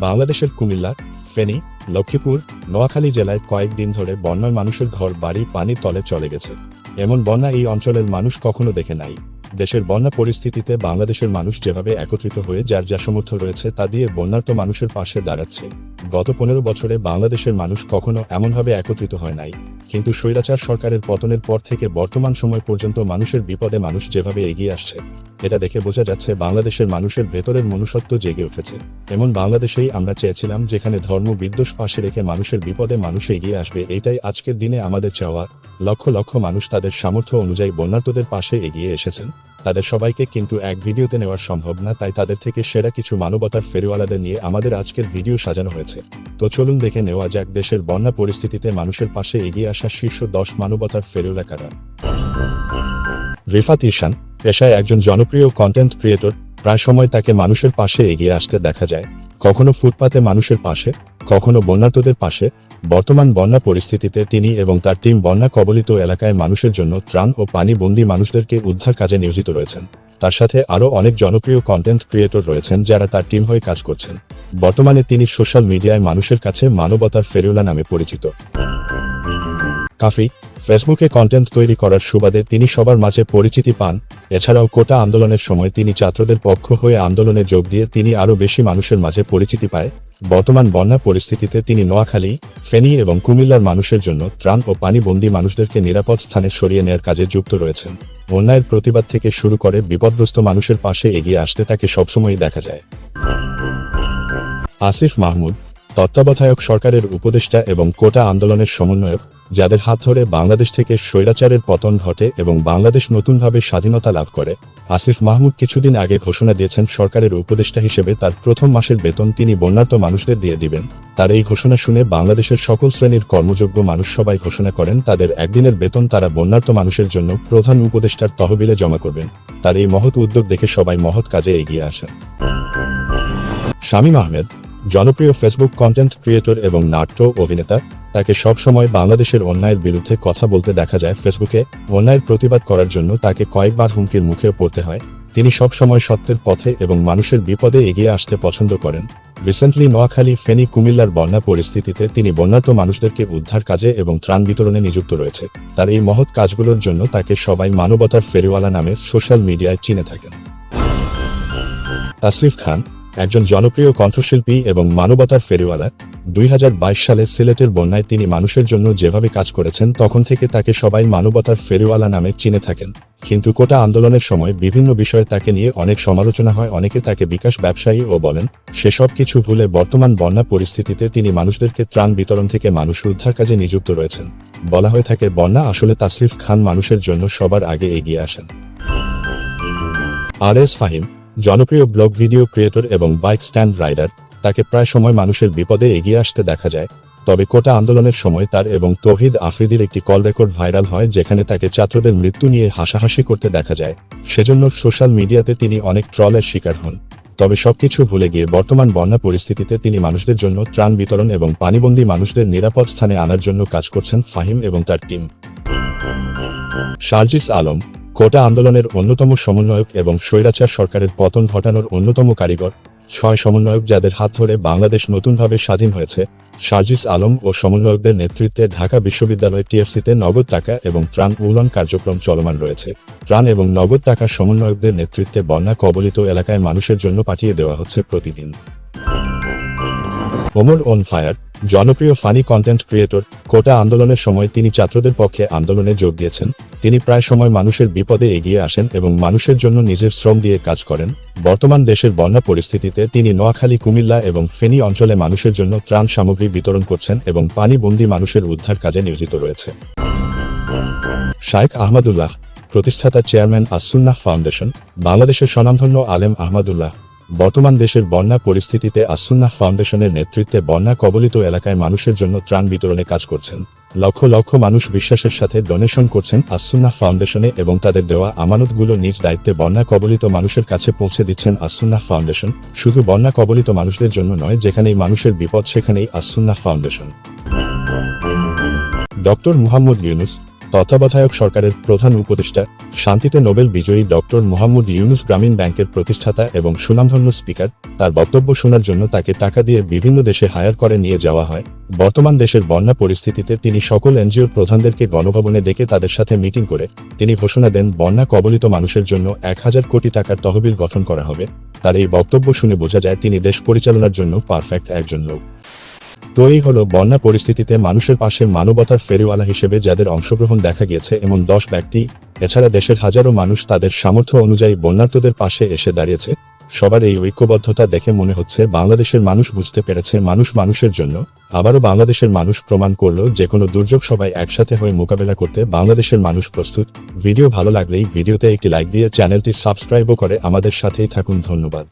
বাংলাদেশের কুমিল্লা, ফেনী, লক্ষ্মীপুর, নোয়াখালী জেলায় কয়েকদিন ধরে বন্যার মানুষের ঘর, বাড়ি, পানির তলে চলে গেছে। এমন বন্যা এই অঞ্চলের মানুষ কখনো দেখে নাই। দেশের বন্যা পরিস্থিতিতে বাংলাদেশের মানুষ যেভাবে একত্রিত হয়ে যার যা সমর্থ রয়েছে তা দিয়ে বন্যার্ত মানুষের পাশে দাঁড়াচ্ছে। গত পনেরো বছরে বাংলাদেশের মানুষ কখনো এমনভাবে একত্রিত হয় নাই। কিন্তু স্বৈরাচার সরকারের পতনের পর থেকে বর্তমান সময় পর্যন্ত মানুষের বিপদে মানুষ যেভাবে এগিয়ে আসছে, এটা দেখে বোঝা যাচ্ছে বাংলাদেশের মানুষের ভেতরের মনুষ্যত্ব জেগে উঠেছে। এমন বাংলাদেশেই আমরা চেয়েছিলাম যেখানে ধর্ম বিদ্বেষ পাশে রেখে মানুষের বিপদে মানুষ এগিয়ে আসবে, এটাই আজকের দিনে আমাদের চাওয়া। লক্ষ লক্ষ মানুষ তাদের সামর্থ্য অনুযায়ী বন্যার্তদের পাশে এগিয়ে এসেছেন। তাদের সবাইকে কিন্তু এক ভিডিওতে নেওয়া সম্ভব না, তাই তাদের থেকে সেরা কিছু মানবতার ফেরিওয়ালাদের নিয়ে আমাদের আজকের ভিডিও সাজানো হয়েছে। তো চলুন দেখে নেওয়া যাক দেশের বন্যা পরিস্থিতিতে মানুষের পাশে এগিয়ে আসা শীর্ষ দশ মানবতার ফেরিওয়ালা কারা। রিফাত ইরশান পেশায় একজন জনপ্রিয় কন্টেন্ট ক্রিয়েটর প্রায় সময় তাকে মানুষের পাশে এগিয়ে আসতে দেখা যায়। কখনো ফুটপাতে মানুষের পাশে, কখনো বন্যার্তদের পাশে, বর্তমান বন্যা পরিস্থিতিতে তিনি এবং তার টিম বন্যা কবলিত এলাকায় মানুষের জন্য ত্রাণ ও পানি বন্দী মানুষদেরকে উদ্ধার কাজে নিয়োজিত রয়েছেন। তার সাথে আরও অনেক জনপ্রিয় কন্টেন্ট ক্রিয়েটর রয়েছেন যারা তার টিম হয়ে কাজ করছেন। বর্তমানে তিনি সোশ্যাল মিডিয়ায় মানুষের কাছে মানবতার ফেরিওলা নামে পরিচিত। কাফি ফেসবুকে কন্টেন্ট তৈরি করার সুবাদে তিনি সবার মাঝে পরিচিতি পান এছাড়াও কোটা আন্দোলনের সময় তিনি ছাত্রদের পক্ষ হয়ে আন্দোলনে যোগ দিয়ে তিনি আরও বেশি মানুষের মাঝে পরিচিতি পায়। বর্তমান বন্যা পরিস্থিতিতে তিনি নোয়াখালী, ফেনী এবং কুমিল্লার মানুষের জন্য ত্রাণ ও পানিবন্দী মানুষদেরকে নিরাপদ স্থানে সরিয়ে নেয়ার কাজে যুক্ত রয়েছেন। অন্যায়ের প্রতিবাদ থেকে শুরু করে বিপদগ্রস্ত মানুষের পাশে এগিয়ে আসতে তাকে সবসময়ই দেখা যায়। আসিফ মাহমুদ, তত্ত্বাবধায়ক সরকারের উপদেষ্টা এবং কোটা আন্দোলনের সমন্বয়ক। যাদের হাত ধরে বাংলাদেশ থেকে স্বৈরাচারের পতন ঘটে এবং বাংলাদেশ নতুনভাবে স্বাধীনতা লাভ করে, আসিফ মাহমুদ কিছুদিন আগে ঘোষণা দিয়েছেন সরকারের উপদেষ্টা হিসেবে তার প্রথম মাসের বেতন তিনি বন্যার্ত মানুষদের দিয়ে দিবেন। তার এই ঘোষণা শুনে বাংলাদেশের সকল শ্রেণির কর্মযোগ্য মানুষ সবাই ঘোষণা করেন, তাদের একদিনের বেতন তারা বন্যার্ত মানুষের জন্য প্রধান উপদেষ্টার তহবিলে জমা করবেন। তার এই মহৎ উদ্যোগ দেখে সবাই মহৎ কাজে এগিয়ে আসেন। শামীম আহমেদ, জনপ্রিয় ফেসবুক কন্টেন্ট ক্রিয়েটর এবং নাট্য অভিনেতা তাকে সবসময় বাংলাদেশের অন্যায়ের বিরুদ্ধে কথা বলতে দেখা যায় ফেসবুকে। অন্যায়ের প্রতিবাদ করার জন্য তাকে কয়েকবার হুমকির মুখেও পড়তে হয়। তিনি সবসময় সত্যের পথে এবং মানুষের বিপদে এগিয়ে আসতে পছন্দ করেন। রিসেন্টলি নোয়াখালী, ফেনী, কুমিল্লার বন্যা পরিস্থিতিতে তিনি বন্যার্ত মানুষদেরকে উদ্ধার কাজে এবং ত্রাণ বিতরণে নিযুক্ত রয়েছে। তার এই মহৎ কাজগুলোর জন্য তাকে সবাই মানবতার ফেরিওয়ালা নামে সোশ্যাল মিডিয়ায় চিনে থাকেন। তাসরিফ খান, একজন জনপ্রিয় কণ্ঠশিল্পী এবং মানবতার ফেরিওয়ালা দুই হাজার বাইশ সালে সিলেটের বন্যায় তিনি মানুষের জন্য যেভাবে কাজ করেছেন, তখন থেকে তাকে সবাই মানবতার ফেরিওয়ালা নামে চিনে থাকেন। কিন্তু কোটা আন্দোলনের সময় বিভিন্ন বিষয়ে তাকে নিয়ে অনেক সমালোচনা হয়, অনেকে তাকে বিকাশ ব্যবসায়ী ও বলেন, সেসব কিছু ভুলে বর্তমান বন্যা পরিস্থিতিতে তিনি মানুষদেরকে ত্রাণ বিতরণ থেকে মানুষ উদ্ধার কাজে নিযুক্ত রয়েছেন। বলা হয়ে থাকে, বন্যা আসলে তাসরিফ খান মানুষের জন্য সবার আগে এগিয়ে আসেন। আর এস ফাহিম, জনপ্রিয় ব্লগ ভিডিও ক্রিয়েটর এবং বাইক স্ট্যান্ড রাইডার তাকে প্রায় সময় মানুষের বিপদে এগিয়ে আসতে দেখা যায়, তবে কোটা আন্দোলনের সময় তার এবং তৌহিদ আফ্রিদির একটি কল রেকর্ড ভাইরাল হয় যেখানে তাকে ছাত্রদের মৃত্যু নিয়ে হাসাহাসি করতে দেখা যায়। সেজন্য সোশ্যাল মিডিয়াতে তিনি অনেক ট্রলের শিকার হন। তবে সবকিছু ভুলে গিয়ে বর্তমান বন্যা পরিস্থিতিতে তিনি মানুষদের জন্য ত্রাণ বিতরণ এবং পানিবন্দী মানুষদের নিরাপদ স্থানে আনার জন্য কাজ করছেন ফাহিম এবং তার টিম। শারজিস আলম, কোটা আন্দোলনের অন্যতম সমন্বয়ক এবং স্বৈরাচার সরকারের পতন ঘটানোর অন্যতম কারিগর ছয় সমন্বয়ক যাদের হাত ধরে বাংলাদেশ নতুনভাবে স্বাধীন হয়েছে শারজিস আলম ও সমন্বয়কদের নেতৃত্বে ঢাকা বিশ্ববিদ্যালয় টিএফসিতে নগদ টাকা এবং ত্রাণ উন্নয়ন কার্যক্রম চলমান রয়েছে। ত্রাণ এবং নগদ টাকা সমন্বয়কদের নেতৃত্বে বন্যা কবলিত এলাকায় মানুষের জন্য পাঠিয়ে দেওয়া হচ্ছে প্রতিদিন। ওমর অন ফায়ার, জনপ্রিয় ফানি কন্টেন্ট ক্রিয়েটর, কোটা আন্দোলনের সময় তিনি ছাত্রদের পক্ষে আন্দোলনে যোগ দিয়েছেন। তিনি প্রায় সময় মানুষের বিপদে এগিয়ে আসেন এবং মানুষের জন্য নিজের শ্রম দিয়ে কাজ করেন। বর্তমান দেশের বন্যা পরিস্থিতিতে তিনি নোয়াখালী, কুমিল্লা এবং ফেনী অঞ্চলে মানুষের জন্য ত্রাণ সামগ্রী বিতরণ করছেন এবং পানিবন্দী মানুষের উদ্ধার কাজে নিয়োজিত রয়েছে। শাইখ আহমদুল্লাহ, প্রতিষ্ঠাতা চেয়ারম্যান আসুন্নাহ ফাউন্ডেশন, বাংলাদেশের স্বনামধন্য আলেম আহমদুল্লাহ, বর্তমান দেশের বন্যা পরিস্থিতিতে আসুন্নাহ ফাউন্ডেশনের নেতৃত্বে বন্যা কবলিত এলাকায় মানুষের জন্য ত্রাণ বিতরণে কাজ করছেন। লক্ষ লক্ষ মানুষ বিশ্বাসের সাথে ডোনেশন করছেন আসুন্না ফাউন্ডেশনে এবং তাদের দেওয়া আমানতগুলো নিজ দায়িত্বে বন্যা কবলিত মানুষের কাছে পৌঁছে দিচ্ছেন আসুন্না ফাউন্ডেশন শুধু বন্যা কবলিত মানুষদের জন্য নয়, যেখানেই মানুষের বিপদ সেখানেই আসুন্না ফাউন্ডেশন ডক্টর মুহাম্মদ ইউনুস তত্ত্বাবধায়ক সরকারের প্রধান উপদেষ্টা, শান্তিতে নোবেল বিজয়ী ডক্টর মোহাম্মদ ইউনুস গ্রামীণ ব্যাংকের প্রতিষ্ঠাতা এবং সুনামধন্য স্পিকার, তার বক্তব্য শোনার জন্য তাকে টাকা দিয়ে বিভিন্ন দেশে হায়ার করে নিয়ে যাওয়া হয়। বর্তমান দেশের বন্যা পরিস্থিতিতে তিনি সকল এনজিওর প্রধানদেরকে গণভবনে ডেকে তাদের সাথে মিটিং করে, তিনি ঘোষণা দেন, বন্যা কবলিত মানুষের জন্য এক হাজার কোটি টাকার তহবিল গঠন করা হবে। তার এই বক্তব্য শুনে বোঝা যায়, তিনি দেশ পরিচালনার জন্য পারফেক্ট একজন লোক। তো এই হলো বন্যা পরিস্থিতিতে মানুষের পাশে মানবতার ফেরিওয়ালা হিসেবে যাদের অংশগ্রহণ দেখা গিয়েছে এমন দশ ব্যক্তি, এছাড়া দেশের হাজারো মানুষ তাদের সামর্থ্য অনুযায়ী বন্যার্থদের পাশে এসে দাঁড়িয়েছে। সবার এই ঐক্যবদ্ধতা দেখে মনে হচ্ছে বাংলাদেশের মানুষ বুঝতে পেরেছে মানুষ মানুষের জন্য। আবারও বাংলাদেশের মানুষ প্রমাণ করল যে কোনো দুর্যোগ সবাই একসাথে হয়ে মোকাবেলা করতে বাংলাদেশের মানুষ প্রস্তুত। ভিডিও ভালো লাগলেই ভিডিওতে একটি লাইক দিয়ে চ্যানেলটি সাবস্ক্রাইবও করে আমাদের সাথেই থাকুন, ধন্যবাদ।